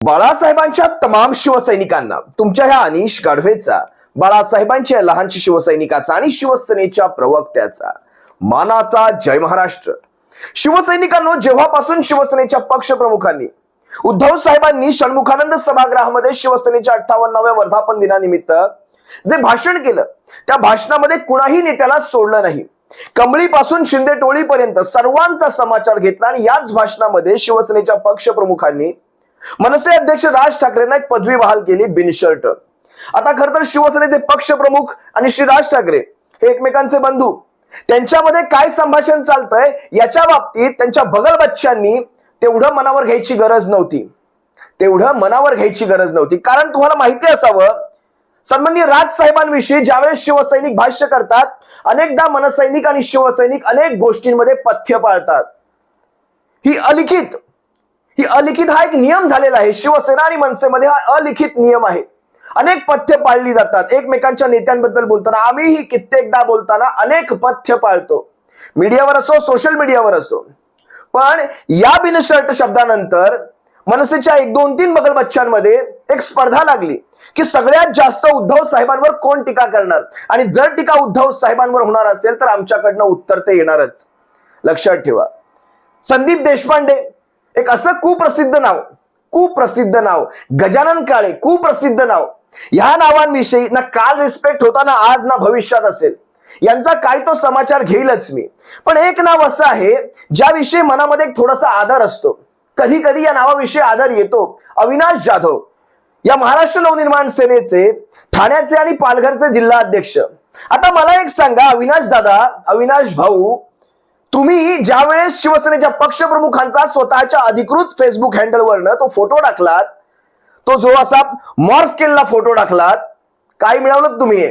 बाळासाहेबांच्या तमाम शिवसैनिकांना तुमच्या ह्या अनिश गाढवेचा बाळासाहेबांच्या लहानशी शिवसैनिकाचा आणि शिवसेनेच्या प्रवक्त्याचा. मानाचा जय महाराष्ट्र. शिवसैनिकांनो जेव्हापासून शिवसेनेच्या पक्षप्रमुखांनी उद्धव साहेबांनी षण्मुखानंद सभागृहामध्ये शिवसेनेच्या अठ्ठावन्नाव्या वर्धापन दिनानिमित्त जे भाषण केलं त्या भाषणामध्ये कुणाही नेत्याला सोडलं नाही. कमळीपासून शिंदे टोळीपर्यंत सर्वांचा समाचार घेतला आणि याच भाषणामध्ये शिवसेनेच्या पक्षप्रमुखांनी मनसे अध्यक्ष राज ठाकरेंना एक पदवी बहाल केली बिनशर्ट. आता खर तर शिवसेनेचे पक्षप्रमुख आणि श्री राज ठाकरे हे एकमेकांचे बंधू. त्यांच्यामध्ये काय संभाषण चालतंय याच्या बाबतीत त्यांच्या बगल बच्च्यांनी तेवढं मनावर घ्यायची गरज नव्हती. तेवढं मनावर घ्यायची गरज नव्हती. कारण तुम्हाला माहिती असावं सन्माननीय राज साहेबांविषयी ज्यावेळेस शिवसैनिक भाष्य करतात अनेकदा मनसैनिक आणि शिवसैनिक अनेक गोष्टींमध्ये पथ्य पाळतात. ही अलिखित ही अलिखित हा एक नियम झालेला आहे. शिवसेना आणि मनसेमध्ये हा अलिखित नियम आहे. अनेक पथ्य पाळली जातात. एकमेकांच्या नेत्यांबद्दल बोलताना आम्हीही कित्येकदा बोलताना अनेक पथ्य पाळतो. मीडियावर असो सोशल मीडियावर असो. पण या बिनशर्ट शब्दानंतर मनसेच्या एक दोन तीन बगल बच्चांमध्ये एक स्पर्धा लागली की सगळ्यात जास्त उद्धव साहेबांवर कोण टीका करणार? आणि जर टीका उद्धव साहेबांवर होणार असेल तर आमच्याकडनं उत्तर ते येणारच. लक्षात ठेवा. संदीप देशपांडे एक असं कुप्रसिद्ध नाव कुप्रसिद्ध नाव गजानन काळे कुप्रसिद्ध नाव. ह्या नावांविषयी ना काल रिस्पेक्ट होता ना आज ना भविष्यात असेल. यांचा काय तो समाचार घेईलच मी. पण एक नाव असं आहे ज्याविषयी मनामध्ये एक थोडासा आदर असतो. कधी कधी या नावाविषयी आदर येतो. अविनाश जाधव. या महाराष्ट्र नवनिर्माण सेनेचे ठाण्याचे आणि पालघरचे जिल्हा अध्यक्ष आता मला एक सांगा अविनाश दादा अविनाश भाऊ तुम्ही ज्यावेळेस शिवसेनेच्या पक्षप्रमुखांचा स्वतःच्या अधिकृत फेसबुक हँडलवरनं तो फोटो टाकलात तो जो असा मॉर्फ केलेला फोटो टाकलात काय मिळवलं तुम्ही? हे?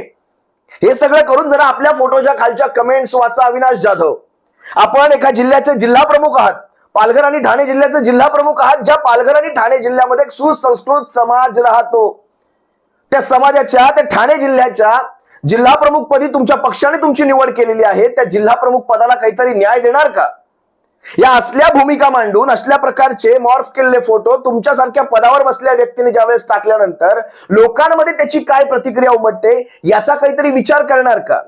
हे सगळं करून जरा आपल्या फोटोच्या खालच्या कमेंट्स वाचा अविनाश जाधव. आपण एका जिल्ह्याचे जिल्हा प्रमुख आहात. पालघर आणि ठाणे जिल्ह्याचे जिल्हा प्रमुख आहात ज्या पालघर आणि ठाणे जिल्ह्यामध्ये एक सुसंस्कृत समाज राहतो. त्या समाजाच्या त्या ठाणे जिल्ह्याच्या जिल्हा प्रमुख पदी तुमच्या पक्षाने तुमची निवड केलेली आहे. त्या जिल्हा प्रमुख पदाला काहीतरी न्याय देणार का? या असल्या भूमिका मांडून असल्या प्रकारचे मॉर्फ केलेले फोटो तुमच्यासारख्या पदावर बसलेल्या व्यक्तीने ज्यावेळेस टाकल्यानंतर लोकांमध्ये त्याची काय प्रतिक्रिया उमटते याचा काहीतरी विचार करणार का?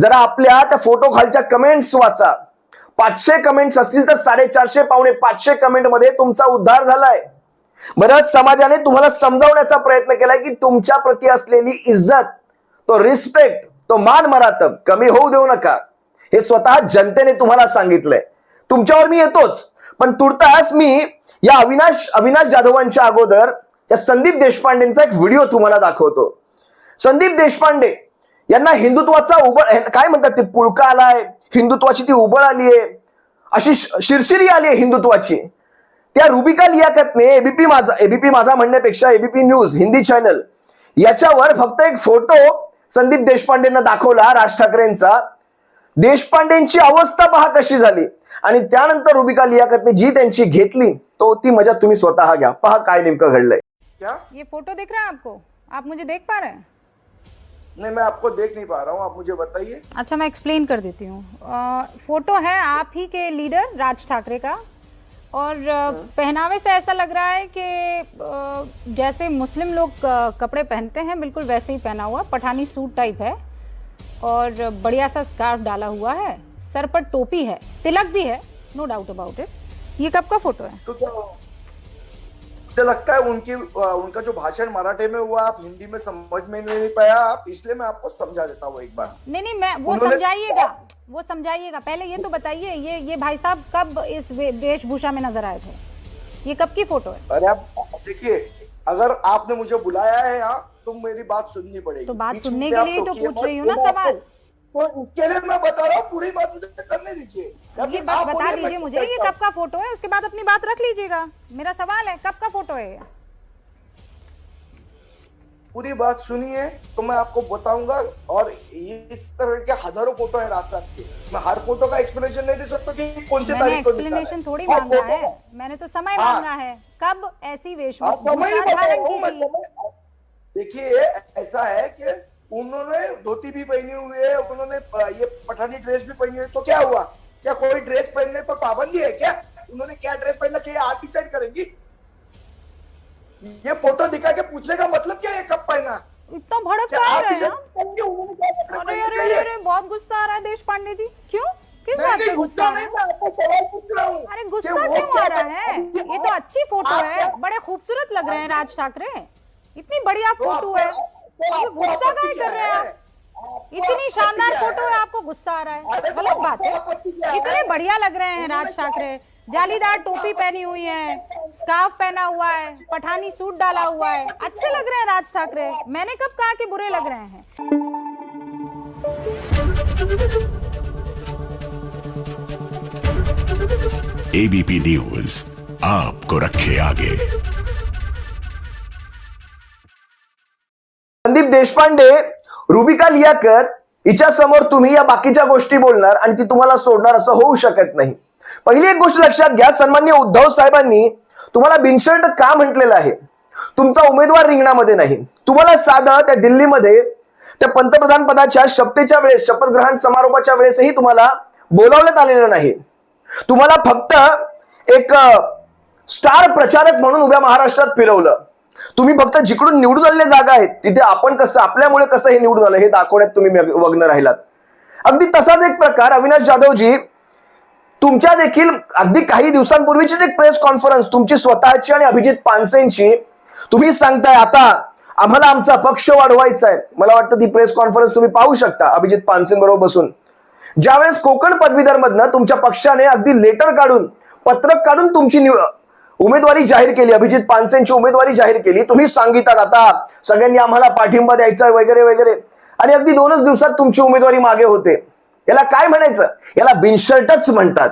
जरा आपल्या त्या फोटो खालच्या कमेंट्स वाचा. पाचशे कमेंट्स असतील तर साडेचारशे पावणे पाचशे कमेंटमध्ये तुमचा उद्धार झालाय. बरं समाजाने तुम्हाला समजावण्याचा प्रयत्न केलाय की तुमच्या प्रती असलेली इज्जत तो रिस्पेक्ट तो मान मरातब कमी होऊ देऊ नका. हे स्वतः जनतेने तुम्हाला सांगितलंय. तुमच्यावर मी येतोच पण तुर्तास मी या अविनाश अविनाश जाधवांच्या अगोदर या संदीप देशपांडेंचा एक व्हिडिओ तुम्हाला दाखवतो. संदीप देशपांडे यांना हिंदुत्वाचा उबळ काय म्हणतात ते पुळका आलाय हिंदुत्वाची ती उबळ आली आहे अशी शिरशिरी आली आहे हिंदुत्वाची. त्या रुबिका लियाकतने एबीपी माझा एबीपी माझा म्हणण्यापेक्षा एबीपी न्यूज हिंदी चॅनल याच्यावर फक्त एक फोटो संदीप देशपांडेंना दाखवला राज ठाकरेंचा. देशपांडेंची अवस्था पहा कशी झाली. आणि त्यानंतर रुबिका लियाकतने जी त्यांची घेतली तो ती मजा तुम्ही स्वतः घ्या. पहा काय नेमकं घडलंय. क्या? ये फोटो दिख रहा है आपको? आप मुझे देख पा रहे हैं? नहीं मैं आपको देख नहीं पा रहा हूँ आप मुझे बताइए। अच्छा मैं एक्सप्लेन कर देती हूँ। फोटो है आप ही के लीडर राज ठाकरे का। और पहनावे से ऐसा लग रहा है कि जैसे मुस्लिम लोग कपड़े पहनते हैं बिल्कुल वैसे ही पहना हुआ पठानी सूट टाइप है। और बढ़िया सा स्कार्फ डाला हुआ है सर पर टोपी है तिलक भी है नो डाउट अबाउट इट ये कब का फ़ोटो है? तो क्या मुझे लगता है उनकी उनका जो भाषण मराठी में हुआ आप हिंदी में समझ में नहीं पाया आप इसलिए मैं आपको समझा देता हूँ एक बार। नहीं नहीं मैं वो समझाइएगा। वो समझाइएगा। पहले ये तो बताइए ये ये भाई साहब कब इस वेशभूषा में नज़र आए थे? ये कब की फ़ोटो है? अरे आप देखिए अगर आपने मुझे बुलाया है यहाँ तो मेरी बात सुननी पड़ेगी। तो बात सुनने के लिए तो पूछ रही हूँ ना सवाल। तो इसके लिए मैं बता रहा हूँ पूरी बात मुझे करने दीजिए। ये आप बता दीजिए मुझे। ये कब का फ़ोटो है? उसके बाद अपनी बात रख लीजिएगा। मेरा सवाल है कब का फ़ोटो है? पूरी बात सुनिए तो मैं आपको बताऊँगा और इस तरह के हज़ारों फ़ोटो है रात रात के। मैं हर फ़ोटो का एक्सप्लेनेशन नहीं दे सकता कि कौन से तारीख को एक्सप्लेनेशन थोड़ी हाँ, मांगा है। मैंने तो समय हाँ। मांगा है। कब ऐसी हाँ, ही वेशभूषा हूँ, देखिए ऐसा है कि उन्होंने धोती भी पहनी हुई है उन्होंने ये पठानी ड्रेस भी पहनी है। तो क्या हुआ? क्या कोई ड्रेस पहनने पर पाबंदी है क्या? उन्होंने क्या ड्रेस पहनना चाहिए आप डिसाइड करेंगी। ये फ़ोटो दिखा के पूछने का मतलब क्या है कब पहना इतना भड़क क्या आप रहे हैं कपड़े अरे अरे अरे बहुत गुस्सा आ रहा है देश पांडे जी। क्यों? किस बात पे गुस्सा आ नहीं है? मैं आपको सवाल पूछ रहा हूँ अरे गुस्सा क्यों आ रहा है? ये तो अच्छी फ़ोटो है। बड़े खूबसूरत लग रहे हैं राज ठाकरे। इतनी बढ़िया तो फ़ोटो है। तो गुस्सा क्या कर रहे हैं आप? इतनी शानदार फ़ोटो है आपको गुस्सा आ रहा है। तो गलत बात है? इतने बढ़िया लग रहे हैं राज ठाकरे। जालीदार टोपी पहनी हुई है स्कार्फ पहना हुआ है पठानी सूट डाला हुआ है। अच्छे लग रहे हैं राज ठाकरे? मैंने कब कहा कि बुरे लग रहे हैं? एबीपी न्यूज़ आपको रखे आगे। संदीप देशपांडे रुबिका लियाकर हिच्या समोर तुम्ही या बाकीच्या गोष्टी बोलणार आणि ती तुम्हाला सोडणार असं होऊ शकत नाही. पहिली एक गोष्ट लक्षात घ्या सन्मान्य उद्धव साहेबांनी तुम्हाला बिनशर्ट का म्हटलेलं आहे? तुमचा उमेदवार रिंगणामध्ये नाही. तुम्हाला साधं त्या दिल्लीमध्ये त्या पंतप्रधान पदाच्या शपथेच्या वेळेस शपथग्रहण समारोपाच्या वेळेसही तुम्हाला बोलावण्यात आलेलं नाही. तुम्हाला फक्त एक स्टार प्रचारक म्हणून उभ्या महाराष्ट्रात फिरवलं. तुम्ही फक्त जिकडून निवडून आलेल्या जागा आहेत तिथे आपण कसं आपल्यामुळे कसं हे निवडून आलं हे दाखवण्यात तुम्ही वग्न राहिलात. अगदी तसाच एक प्रकार अविनाश जाधवजी तुमच्या देखील अगदी काही दिवसांपूर्वीचीच एक प्रेस कॉन्फरन्स तुमची स्वतःची आणि अभिजित पानसेंची. तुम्ही सांगताय आता आम्हाला आमचा पक्ष वाढवायचा आहे मला वाटतं ती प्रेस कॉन्फरन्स तुम्ही पाहू शकता अभिजित पानसेंबरोबर बसून. ज्यावेळेस कोकण पदवीधर मधनं तुमच्या पक्षाने अगदी लेटर काढून पत्रक काढून तुमची निव- उमेदवारी जाहीर केली अभिजित पानसेंची उमेदवारी जाहीर केली तुम्ही सांगितलं आता सगळ्यांनी आम्हाला पाठिंबा द्यायचा वगैरे वगैरे. आणि अगदी दोनच दिवसात तुमची उमेदवारी मागे होते. याला काय म्हणायचं? याला बिनशर्टच म्हणतात.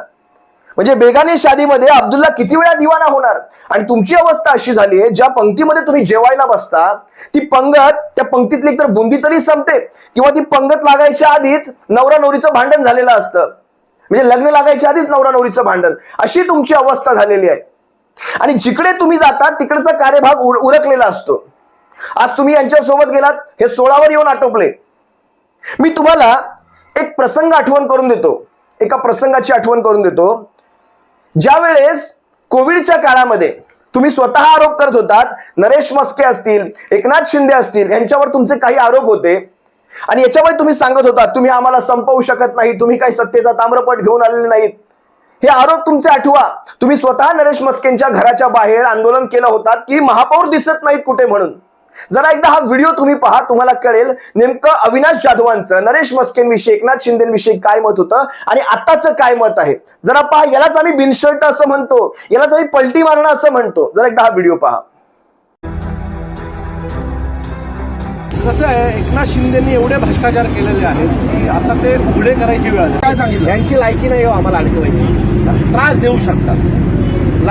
म्हणजे बेगाने शादीमध्ये अब्दुल्ला किती वेळा दिवाना होणार? आणि तुमची अवस्था अशी झाली आहे ज्या पंक्तीमध्ये तुम्ही जेवायला बसता ती पंगत त्या पंक्तीतली एकतर बुंदी तरी संपते किंवा ती पंगत लागायच्या आधीच नवरा नवरीचं भांडण झालेलं असतं. म्हणजे लग्न लागायच्या आधीच नवरा नवरीचं भांडण. अशी तुमची अवस्था झालेली आहे. आणि जिकडे तुम्ही जाता तिकडचा कार्यभाग उरकलेला असतो. आज तुम्ही यांच्यासोबत गेलात हे सोळावर येऊन आटोपले. मी तुम्हाला एक प्रसंग आठवण करून देतो. एका प्रसंगाची आठवण करून देतो. ज्या वेळेस कोविडच्या काळामध्ये तुम्ही स्वतः आरोप करत होतात नरेश मस्के असतील एकनाथ शिंदे असतील यांच्यावर तुमचे काही आरोप होते. आणि याच्यामुळे तुम्ही सांगत होता तुम्ही आम्हाला संपवू शकत नाही तुम्ही काही सत्तेचा ताम्रपट घेऊन आलेले नाहीत. हे आरोप तुमचे आठवा. तुम्ही स्वतः नरेश मस्केंच्या घराच्या बाहेर आंदोलन केलं होतात की महापौर दिसत नाहीत कुठे म्हणून. जरा एकदा हा व्हिडिओ तुम्ही पहा तुम्हाला कळेल नेमकं अविनाश जाधवांचं नरेश मस्केंविषयी एकनाथ शिंदेविषयी काय मत होतं आणि आताचं काय मत आहे? जरा पहा यालाच आम्ही बिनशर्ट असं म्हणतो यालाच आम्ही पलटी मारणं असं म्हणतो. जरा एकदा हा व्हिडिओ पहा. कसं आहे एकनाथ शिंदेनी एवढे भ्रष्टाचार केलेले आहेत की आता ते उघडे करायची वेळ आली. काय सांगितलं? यांची लायकी नाही हो आम्हाला अडकवायची. त्रास देऊ शकतात.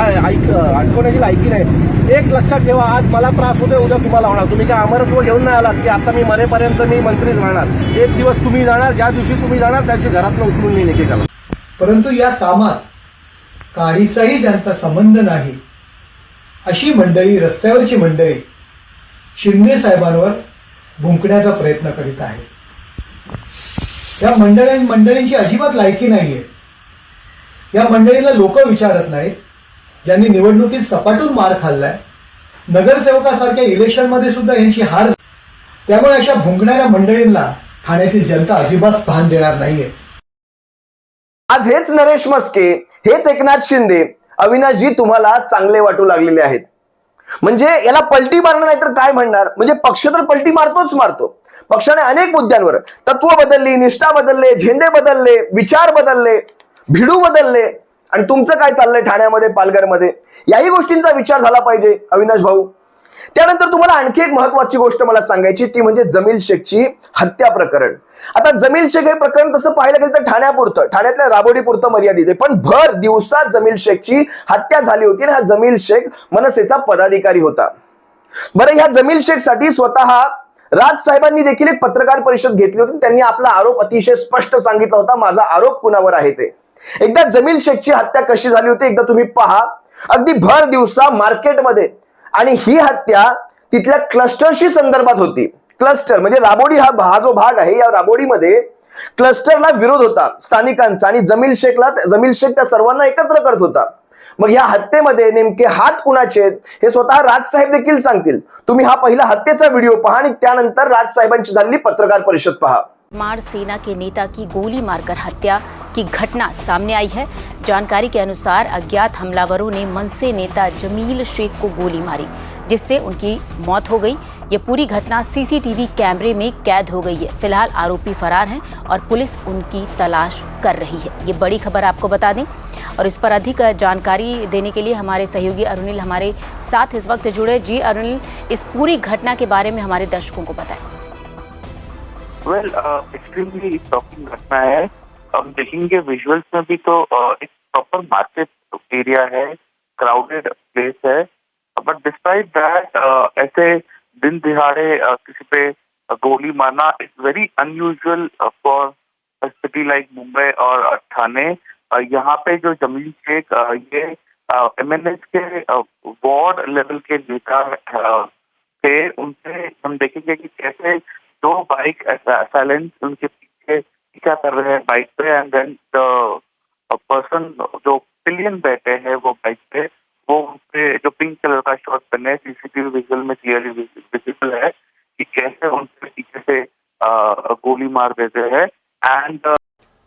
ऐक अडकवण्याची लायकी नाही. एक लक्षात ठेवा आज मला त्रास होतोय उद्या तुम्हाला होणार. तुम्ही काय अमरत्व घेऊन नाही आलात की आता मी मरेपर्यंत मी मंत्रीच राहणार. एक दिवस तुम्ही जाणार ज्या दिवशी तुम्ही जाणार त्या दिवशी घरातनं उचलून मी निघे करा परंतु या कामात काडीचाही ज्यांचा संबंध नाही अशी मंडळी रस्त्यावरची मंडळी शिंदे साहेबांवर भुंकण्याचा प्रयत्न करीत आहे या मंडळी मंडळींची अजिबात लायकी नाहीये. या मंडळीला लोक विचारत नाहीत. ज्यांनी निवडणुकीत सपाटून मार खाल्लाय नगरसेवकासारख्या इलेक्शनमध्ये सुद्धा यांची हार त्यामुळे अशा भुंकणाऱ्या मंडळींना ठाण्यातील जनता अजिबात स्थान देणार नाहीये. आज हेच नरेश मस्के हेच एकनाथ शिंदे अविनाशजी तुम्हाला चांगले वाटू लागलेले आहेत. म्हणजे याला पलटी मारणं नाही तर काय म्हणणार? म्हणजे पक्ष तर पलटी मारतोच मारतो. पक्षाने अनेक मुद्द्यांवर तत्व बदलली निष्ठा बदलले झेंडे बदलले विचार बदलले भिडू बदलले. आणि तुमचं काय चाललंय ठाण्यामध्ये पालघरमध्ये? याही गोष्टींचा विचार झाला पाहिजे अविनाश भाऊ. त्यानंतर तुम्हाला आणखी एक महत्वाची गोष्ट मला सांगायची ती म्हणजे जमील शेखची हत्या प्रकरण. आता जमील शेख हे प्रकरण तसं पाहायला गेलं तर ठाण्यापुरतं ठाण्यातल्या राबोडीपुरतं मर्यादित आहे. पण भर दिवसात जमील शेखची हत्या झाली होती आणि हा जमील शेख मनसेचा पदाधिकारी होता. बरं ह्या जमील शेखसाठी स्वतः राज साहेबांनी देखील एक पत्रकार परिषद घेतली होती त्यांनी आपला आरोप अतिशय स्पष्ट सांगितला होता. माझा आरोप कुणावर आहे ते? एकदा जमील शेखची हत्या कशी झाली होती एकदा तुम्ही पहा. अगदी भर दिवसा मार्केटमध्ये आणि ही हत्या तिथल्या क्लस्टरशी संदर्भात होती. क्लस्टर म्हणजे राबोडी हा हा जो भाग आहे या राबोडीमध्ये क्लस्टरला विरोध होता स्थानिकांचा आणि जमील शेखला जमील शेख त्या सर्वांना एकत्र करत होता. मग या हत्येमध्ये नेमके हात कुणाचे आहेत हे स्वतः राजसाहेब देखील सांगतील. तुम्ही हा पहिला हत्येचा व्हिडिओ पहा आणि त्यानंतर राजसाहेबांची झालेली पत्रकार परिषद पहा. मार सेना के नेता की गोली मारकर हत्या की घटना सामने आई है। जानकारी के अनुसार अज्ञात हमलावरों ने मनसे नेता जमील शेख को गोली मारी, जिससे उनकी मौत हो गई। ये पूरी घटना सीसीटीवी कैमरे में कैद हो गई है। फ़िलहाल आरोपी फरार हैं और पुलिस उनकी तलाश कर रही है। ये बड़ी खबर आपको बता दें। और इस पर अधिक जानकारी देने के लिए हमारे सहयोगी अरुणिल हमारे साथ इस वक्त जुड़े। जी अरुणिल, इस पूरी घटना के बारे में हमारे दर्शकों को बताएँ। वेल एक्सट्रीमली शॉकिंग घटना है। हम देखेंगे विजुअल्स में भी तो एक प्रॉपर मार्केट एरिया है क्राउडेड प्लेस है। बट डिस्पाइट दैट ऐसे दिन दिहाड़े किसी पे गोली मारना it's very unusual for city like Mumbai और थाने। यहाँ पे जो ज़मीन शेख ये एमएनएस के वार्ड लेवल के नेता थे, उनसे हम देखेंगे कि कैसे दो बाइक साइलेंस उनके पीछे क्या कर रहे हैं बाइक पे? एंड देन द पर्सन जो पिलियन बैठे हैं वो बाइक पे वो उनपे जो पिंक कलर का शर्ट पहने सीसीटीवी विजुअल में क्लियरली विजिबल है कि कैसे उनके पीछे से गोली मार देते हैं। एंड uh,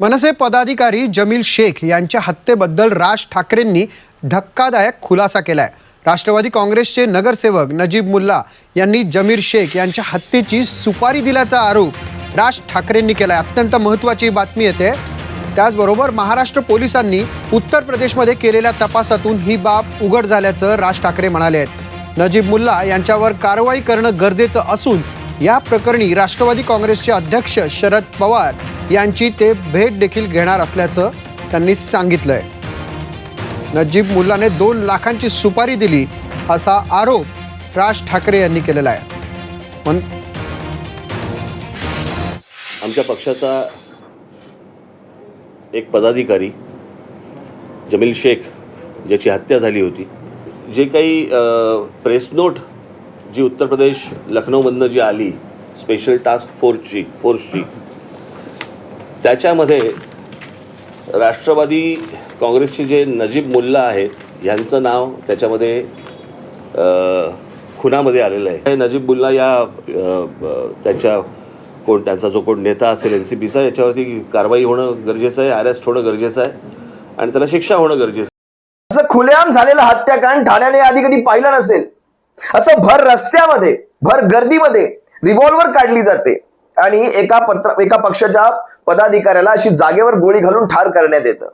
मनसे पदाधिकारी जमील शेख यांच्या हत्येबद्दल राज ठाकरेंनी धक्कादायक खुलासा केलाय. राष्ट्रवादी काँग्रेसचे नगरसेवक नजीब मुल्ला यांनी जमीर शेख यांच्या हत्येची सुपारी दिल्याचा आरोप राज ठाकरेंनी केला अत्यंत महत्त्वाची बातमी येते. त्याचबरोबर महाराष्ट्र पोलिसांनी उत्तर प्रदेशमध्ये केलेल्या तपासातून ही बाब उघड झाल्याचं राज ठाकरे म्हणाले आहेत. नजीब मुल्ला यांच्यावर कारवाई करणं गरजेचं असून या प्रकरणी राष्ट्रवादी काँग्रेसचे अध्यक्ष शरद पवार यांची ते भेट देखील घेणार असल्याचं त्यांनी सांगितलं आहे नजीब मुल्लाने दोन लाखांची सुपारी दिली असा आरोप राज ठाकरे यांनी केलेला आहे. पण आमच्या पक्षाचा एक पदाधिकारी जमील शेख ज्याची हत्या झाली होती जे काही प्रेस नोट जी उत्तर प्रदेश लखनौमधनं जी आली स्पेशल टास्क फोर्सची फोर्सची त्याच्यामध्ये राष्ट्रवादी काँग्रेसचे जे नजीब मुल्ला आहेत यांचं नाव त्याच्यामध्ये खुनामध्ये आलेलं आहे. नजीब मुल्ला या त्यांच्या त्याच्या कोण त्यांचा जो कोण नेता असेल एन सी पीचा याच्यावरती कारवाई होणं गरजेचं आहे अरेस्ट होणं गरजेचं आहे आणि त्याला शिक्षा होणं गरजेचं आहे. असं खुलेआम झालेलं हत्याकांड ठाण्याने आधी कधी पाहिलं नसेल. असं भर रस्त्यामध्ये भर गर्दीमध्ये रिव्हॉल्वर काढली जाते. आणि एका पत्र एका पक्षाच्या पदाधिकाऱ्याला अशी जागेवर गोळी घालून ठार करण्यात येतं.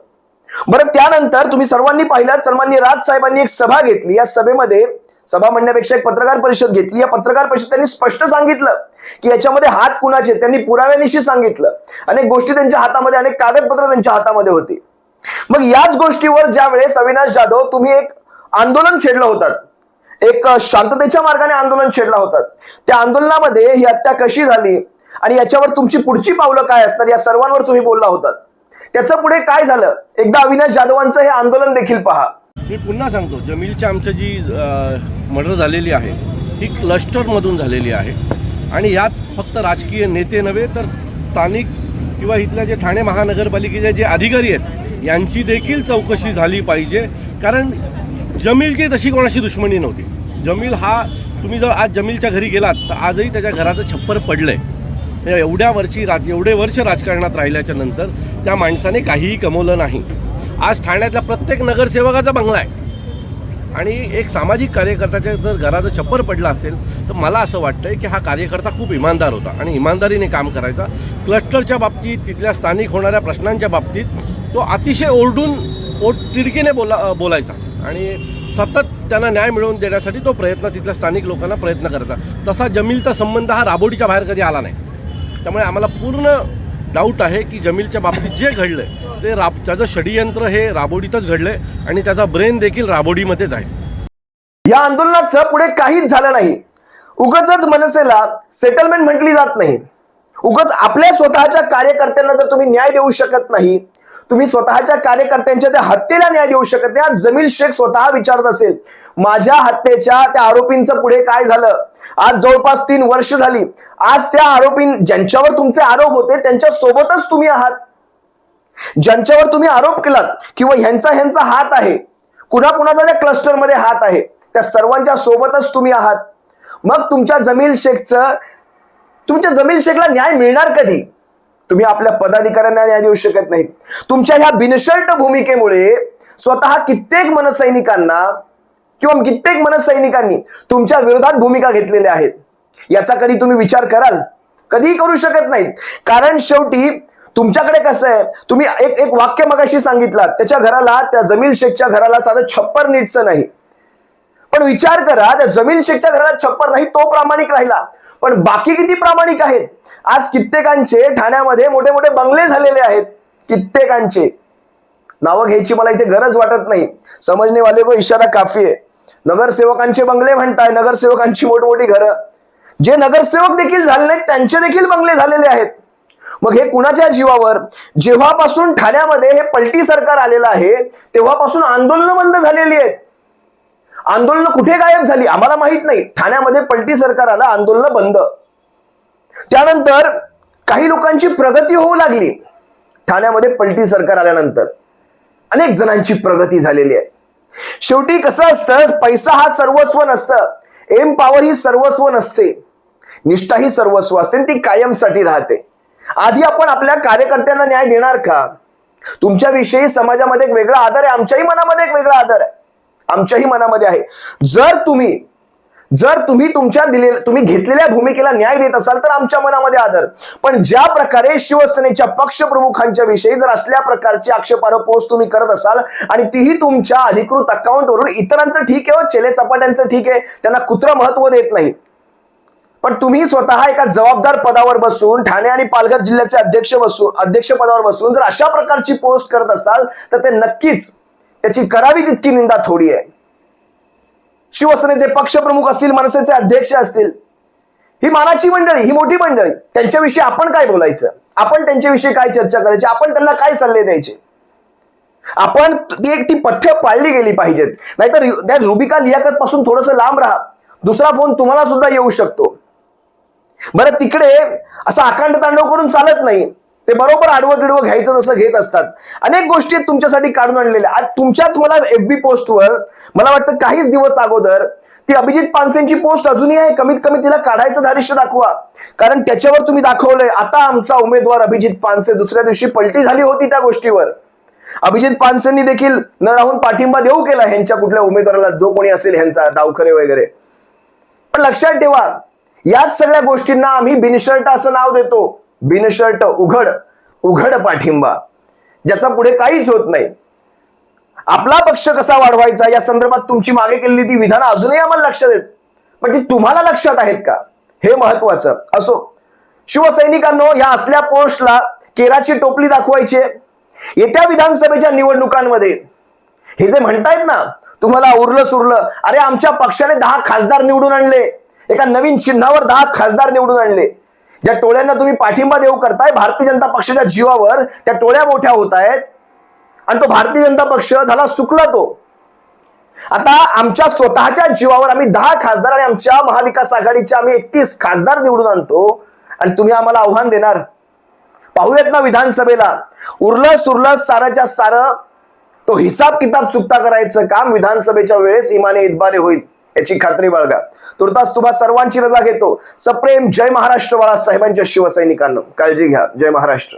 बरं त्यानंतर तुम्ही सर्वांनी पाहिलात सन्मान्य राज साहेबांनी एक सभा घेतली. या सभेमध्ये सभा म्हणण्यापेक्षा एक पत्रकार परिषद घेतली. या पत्रकार परिषद त्यांनी स्पष्ट सांगितलं की याच्यामध्ये हात कुणाचे त्यांनी पुराव्यानिशी सांगितलं. अनेक गोष्टी त्यांच्या हातामध्ये अनेक कागदपत्र त्यांच्या हातामध्ये होती. मग याच गोष्टीवर ज्या वेळेस अविनाश जाधव तुम्ही एक आंदोलन छेडलं होतात. एक शांततेच्या मार्गाने आंदोलन छेडला होतात. त्या आंदोलनामध्ये ही हत्या कशी झाली? आणि याच्यावर तुमची पुढची पावलं काय असतात या सर्वांवर तुम्ही बोलला होतात. त्याचं पुढे काय झालं? एकदा अविनाश जाधवांचं हे आंदोलन देखील पहा. मी पुन्हा सांगतो जमीलच्या आमच्या जी मर्डर झालेली आहे ही क्लस्टरमधून झालेली आहे. आणि यात फक्त राजकीय नेते नव्हे तर स्थानिक किंवा इथल्या जे ठाणे महानगरपालिकेचे जे अधिकारी आहेत यांची देखील चौकशी झाली पाहिजे. कारण जमीलची तशी कोणाशी दुश्मनी नव्हती. जमील हा तुम्ही जर आज जमीलच्या घरी गेलात तर आजही त्याच्या घराचं छप्पर पडलं आहे म्हणजे एवढ्या वर्षी राज एवढे वर्ष राजकारणात राहिल्याच्या नंतर त्या माणसाने काहीही कमवलं नाही. आज ठाण्यातल्या प्रत्येक नगरसेवकाचा बंगला आहे. आणि एक सामाजिक कार्यकर्त्याच्या जर घराचं छप्पर पडलं असेल तर मला असं वाटतंय की हा कार्यकर्ता खूप इमानदार होता आणि इमानदारीने काम करायचा. क्लस्टरच्या बाबतीत तिथल्या स्थानिक होणाऱ्या प्रश्नांच्या बाबतीत तो अतिशय ओरडून ओट तिडकीने बोला बोलायचा. आणि सतत त्यांना न्याय मिळवून देण्यासाठी तो प्रयत्न तिथल्या स्थानिक लोकांना प्रयत्न करता तसा जमीलचा संबंध हा राबोडीच्या बाहेर कधी आला नाही. त्यामुळे आम्हाला पूर्ण डाऊट आहे की जमीलच्या बाबतीत जे घडलंय ते राब त्याचं षडयंत्र हे राबोडीतच घडलंय आणि त्याचा ब्रेन देखील राबोडीमध्येच आहे या आंदोलनाचं पुढे काहीच झालं नाही. उगच मनसेला सेटलमेंट म्हटली जात नाही. उगच आपल्या स्वतःच्या कार्यकर्त्यांना जर तुम्ही न्याय देऊ शकत नाही तुम्ही स्वतःच्या कार्यकर्त्यांच्या त्या हत्येला न्याय देऊ शकत नाही जमील शेख स्वतः विचारत असेल माझ्या हत्येच्या त्या आरोपींचं पुढे काय झालं? आज जवळपास तीन वर्ष झाली. आज त्या आरोपी ज्यांच्यावर तुमचे आरोप होते त्यांच्या सोबतच तुम्ही आहात. ज्यांच्यावर तुम्ही आरोप केलात किंवा ह्यांचा ह्यांचा हात आहे. कुणा कुणाचा त्या क्लस्टरमध्ये हात आहे. त्या सर्वांच्या सोबतच तुम्ही आहात. मग तुमच्या जमील शेखचं तुमच्या जमील शेखला न्याय मिळणार कधी? तुम्ही आपल्या पदाधिकाऱ्यांना न्याय देऊ शकत नाहीत. तुमच्या ह्या बिनशर्ट भूमिकेमुळे स्वतः कित्येक मनसैनिकांना किंवा कित्येक मनसैनिकांनी तुमच्या विरोधात भूमिका घेतलेल्या आहेत. याचा कधी तुम्ही विचार कराल? कधीही करू शकत नाहीत. कारण शेवटी तुमच्याकडे कसं आहे? तुम्ही एक एक वाक्य मगाशी सांगितलं त्याच्या घराला त्या जमील शेखच्या घराला साधं छप्पर नीटचं नाही. पण विचार करा त्या जमील शेखच्या घराला छप्पर नाही तो प्रामाणिक राहिला. पण बाकी किती प्रामाणिक आहेत? आज कित्येकांचे ठाण्यामध्ये मोठे मोठे बंगले झालेले आहेत. कित्येकांचे. नावं घ्यायची मला इथे गरज वाटत नाही. समजणे वाले को इशारा काफी आहे. नगरसेवकांचे बंगले म्हणताय नगरसेवकांची मोठमोठी घरं. जे नगरसेवक देखील झाले नाहीत त्यांचे देखील बंगले झालेले आहेत. मग हे कुणाच्या जीवावर? जेव्हापासून ठाण्यामध्ये हे पलटी सरकार आलेलं आहे तेव्हापासून आंदोलनं बंद झालेली आहेत. आंदोलनं कुठे गायब झाली? आम्हाला माहीत नाही. ठाण्यामध्ये पलटी सरकार आलं आंदोलनं बंद. त्यानंतर काही लोकांची प्रगती होऊ लागली. ठाण्यामध्ये पलटी सरकार आल्यानंतर अनेक जणांची प्रगती झालेली आहे. शेवटी कसं असतं? पैसा हा सर्वस्व नसतं. एम पॉवर ही सर्वस्व नसते. निष्ठा ही सर्वस्व असते आणि ती कायमसाठी राहते. आधी आपण आपल्या कार्यकर्त्यांना न्याय देणार का? तुमच्याविषयी समाजामध्ये एक वेगळा आदर आहे. आमच्याही मनामध्ये एक वेगळा आदर आहे. आमच्याही मनामध्ये आहे. जर तुम्ही जर तुम्ही तुमच्या दिले तुम्ही घेतलेल्या भूमिकेला न्याय देत असाल तर आमच्या मनामध्ये आदर. पण ज्या प्रकारे शिवसेनेच्या पक्षप्रमुखांच्या विषयी जर असल्या प्रकारची आक्षेपार्ह पोस्ट तुम्ही करत असाल आणि तीही तुमच्या अधिकृत अकाउंटवरून इतरांचं ठीक आहे हो, चेले चपाट्यांचं ठीक आहे त्यांना कुत्र महत्त्व देत नाही. पण तुम्ही स्वतः एका जबाबदार पदावर बसून ठाणे आणि पालघर जिल्ह्याचे अध्यक्ष बसून अध्यक्ष पदावर बसून जर अशा प्रकारची पोस्ट करत असाल तर ते नक्कीच त्याची करावी तितकी निंदा थोडी आहे. शिवसेनेचे पक्षप्रमुख असतील मनसेचे अध्यक्ष असतील ही मानाची मंडळी ही मोठी मंडळी त्यांच्याविषयी आपण काय बोलायचं? आपण त्यांच्याविषयी काय चर्चा करायची? आपण त्यांना काय सल्ले द्यायचे? आपण ती एक ती पथ्य पाळली गेली पाहिजेत. नाहीतर त्या रुबिका लियाकत पासून थोडस लांब राहा. दुसरा फोन तुम्हाला सुद्धा येऊ शकतो. बरं तिकडे असं अखंड तांडव करून चालत नाही. ते बरोबर आडवं तिडवं घ्यायचं जसं घेत असतात. अनेक गोष्टी तुमच्यासाठी काढून आणलेल्या. आज तुमच्याच मला एफ बी पोस्टवर मला वाटतं काहीच दिवस अगोदर ती अभिजित पानसेंची पोस्ट अजूनही आहे. कमीत कमी तिला काढायचं धारिष्य दाखवा. कारण त्याच्यावर तुम्ही दाखवलंय. आता आमचा उमेदवार अभिजित पानसे दुसऱ्या दिवशी पलटी झाली होती त्या गोष्टीवर. अभिजित पानसेंनी देखील न राहून पाठिंबा देऊ केला ह्यांच्या कुठल्या उमेदवाराला जो कोणी असेल ह्यांचा डावखरे वगैरे. पण लक्षात ठेवा याच सगळ्या गोष्टींना आम्ही बिनशर्ट असं नाव देतो. बिनशर्ट उघड उघड पाठिंबा. ज्याचा पुढे काहीच होत नाही. आपला पक्ष कसा वाढवायचा? या संदर्भात तुमची मागे केलेली ती विधानं अजूनही आम्हाला लक्षात येत पण ती तुम्हाला लक्षात आहेत का? हे महत्वाचं. असो शिवसैनिकांनो या असल्या पोस्टला केराची टोपली दाखवायची येत्या विधानसभेच्या निवडणुकांमध्ये हे जे म्हणतायत ना तुम्हाला उरलं सुरलं अरे आमच्या पक्षाने दहा खासदार निवडून आणले. एका नवीन चिन्हावर दहा खासदार निवडून आणले. ज्या टोळ्यांना तुम्ही पाठिंबा देऊ करताय भारतीय जनता पक्षाच्या जीवावर त्या टोळ्या मोठ्या होत आहेत. आणि तो भारतीय जनता पक्ष झाला सुकला तो. आता आमच्या स्वतःच्या जीवावर आम्ही दहा खासदार आणि आमच्या महाविकास आघाडीच्या आम्ही एकतीस खासदार निवडून आणतो. आणि तुम्ही आम्हाला आव्हान देणार. पाहूयात ना विधानसभेला. उरलं सुरलं साराच्या सारं तो हिसाब किताब चुकता करायचं काम विधानसभेच्या वेळेस इमाने इतबारे होईल. याची खात्री बाळगा. तुर्तास तुम्हा सर्वांची रजा घेतो. सप्रेम जय महाराष्ट्र बाळासाहेबांच्या शिवसैनिकांना. काळजी घ्या. जय महाराष्ट्र.